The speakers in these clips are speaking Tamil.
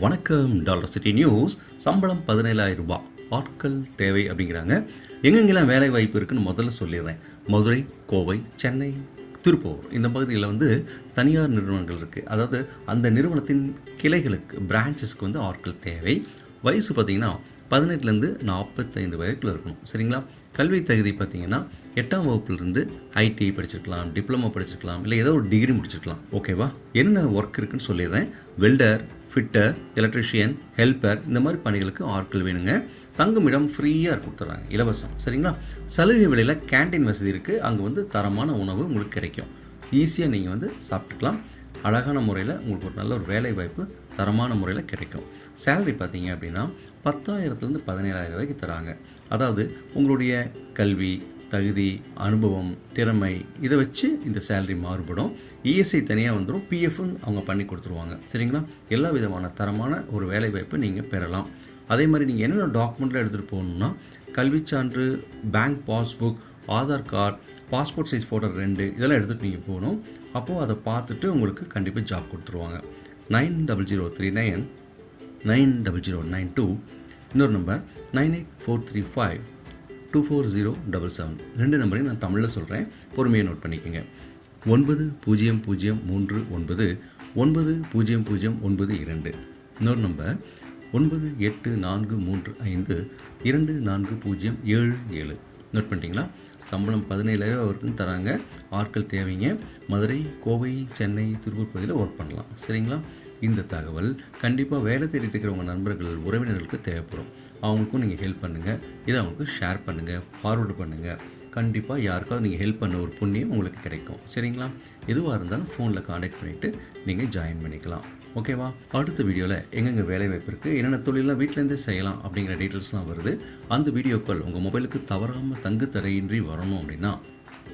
வணக்கம் டாலர் சிட்டி நியூஸ். சம்பளம் பதினேழாயிரம் ரூபாய். ஆட்கள் தேவை அப்படிங்கிறாங்க. எங்கெங்கெல்லாம் வேலை வாய்ப்பு இருக்குன்னு முதல்ல சொல்லிடுறேன். மதுரை கோவை சென்னை திருப்பூர். இந்த பகுதியில் வந்து தனியார் நிறுவனங்கள் இருக்குது அதாவது அந்த நிறுவனத்தின் கிளைகளுக்கு பிரான்ச்சஸ்க்கு வந்து ஆட்கள் தேவை. வயசு பார்த்திங்கன்னா பதினெட்டுலேருந்து நாற்பத்தைந்து வயதுக்குள்ள இருக்கணும். சரிங்களா? கல்வி தகுதி பார்த்தீங்கன்னா எட்டாம் வகுப்புலேருந்து ஐடி படிச்சிருக்கலாம் டிப்ளமோ படிச்சிருக்கலாம் இல்லை ஏதோ ஒரு டிகிரி முடிச்சிருக்கலாம். ஓகேவா என்ன ஒர்க் இருக்குன்னு சொல்லிடுறேன். வெல்டர் ஃபிட்டர் எலக்ட்ரிஷியன் ஹெல்ப்பர் இந்த மாதிரி பணிகளுக்கு ஆட்கள் வேணுங்க. தங்குமிடம் ஃப்ரீயாக கொடுத்துட்றாங்க இலவசம். சரிங்களா? சலுகை விலையில் கேண்டீன் வசதி இருக்குது அங்கே வந்து தரமான உணவு உங்களுக்கு கிடைக்கும். ஈஸியாக நீங்கள் வந்து சாப்பிட்டுக்கலாம். அழகான முறையில் உங்களுக்கு ஒரு நல்ல ஒரு வேலை வாய்ப்பு தரமான முறையில் கிடைக்கும். சேலரி பார்த்தீங்க அப்படின்னா பத்தாயிரத்துலேருந்து பதினேழாயிரம் வரைக்கும் தராங்க. அதாவது உங்களுடைய கல்வி தகுதி அனுபவம் திறமை இதை வச்சு இந்த சேலரி மாறுபடும். இஎஸ்ஐ தனியாக வந்துடும் பிஎஃப்னு அவங்க பண்ணி கொடுத்துருவாங்க. சரிங்களா? எல்லா விதமான தரமான ஒரு வேலை வாய்ப்பு நீங்கள் பெறலாம். அதே மாதிரி நீங்கள் என்னென்ன டாக்குமெண்ட்டில் எடுத்துகிட்டு போகணுன்னா கல்விச் சான்று bank passbook Aadhaar card passport size photo ரெண்டு இதெல்லாம் எடுத்துகிட்டு நீங்கள் போகணும். அப்போது அதை பார்த்துட்டு உங்களுக்கு கண்டிப்பாக ஜாப் கொடுத்துருவாங்க. Nine double zero three nine nine double zero nine two இன்னொரு number nine eight four three five two four zero double seven. ரெண்டு நம்பரையும் நான் தமிழில் சொல்கிறேன் பொறுமையை நோட் பண்ணிக்கோங்க. ஒன்பது பூஜ்ஜியம் பூஜ்ஜியம் மூன்று ஒன்பது ஒன்பது பூஜ்ஜியம் பூஜ்ஜியம் ஒன்பது இரண்டு. இன்னொரு நம்பர் ஒன்பது எட்டு நான்கு மூன்று ஐந்து இரண்டு நான்கு பூஜ்ஜியம் ஏழு ஏழு. நோட் பண்ணிட்டீங்களா? சம்பளம் பதினேழாயிரம் வரைக்கும் தராங்க. ஆட்கள் தேவைங்க. மதுரை கோவை சென்னை திருப்பூர் பகுதியில் ஒர்க் பண்ணலாம். சரிங்களா? இந்த தகவல் கண்டிப்பாக வேலை தேடிட்டு இருக்கிறவங்க நண்பர்கள் உறவினர்களுக்கு தேவைப்படும். அவங்களுக்கும் நீங்கள் ஹெல்ப் பண்ணுங்கள் இதை அவங்களுக்கு ஷேர் பண்ணுங்கள் ஃபார்வர்டு பண்ணுங்கள் கண்டிப்பாக யாருக்காவது நீங்கள் ஹெல்ப் பண்ண ஒரு புண்ணியம் உங்களுக்கு கிடைக்கும். சரிங்களா? எதுவாக இருந்தாலும் ஃபோனில் காண்டாக்ட் பண்ணிவிட்டு நீங்கள் ஜாயின் பண்ணிக்கலாம். ஓகேவா அடுத்த வீடியோவில் எங்கெங்கே வேலை வாய்ப்பு இருக்குது என்னென்ன தொழிலாம் வீட்டிலேருந்தே செய்யலாம் அப்படிங்கிற டீட்டெயில்ஸ்லாம் வருது. அந்த வீடியோக்கள் உங்கள் மொபைலுக்கு தவறாமல் தங்கு தரையின்றி வரணும் அப்படின்னா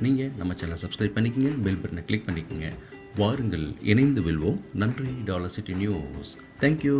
நீங்கள் நம்ம சேனலை சப்ஸ்கிரைப் பண்ணிக்கோங்க பெல் பட்டனை கிளிக் பண்ணிக்கோங்க. வாருங்கள் இணைந்து வெல்வோம். நன்றி டாலர் சிட்டி நியூஸ். தேங்க்யூ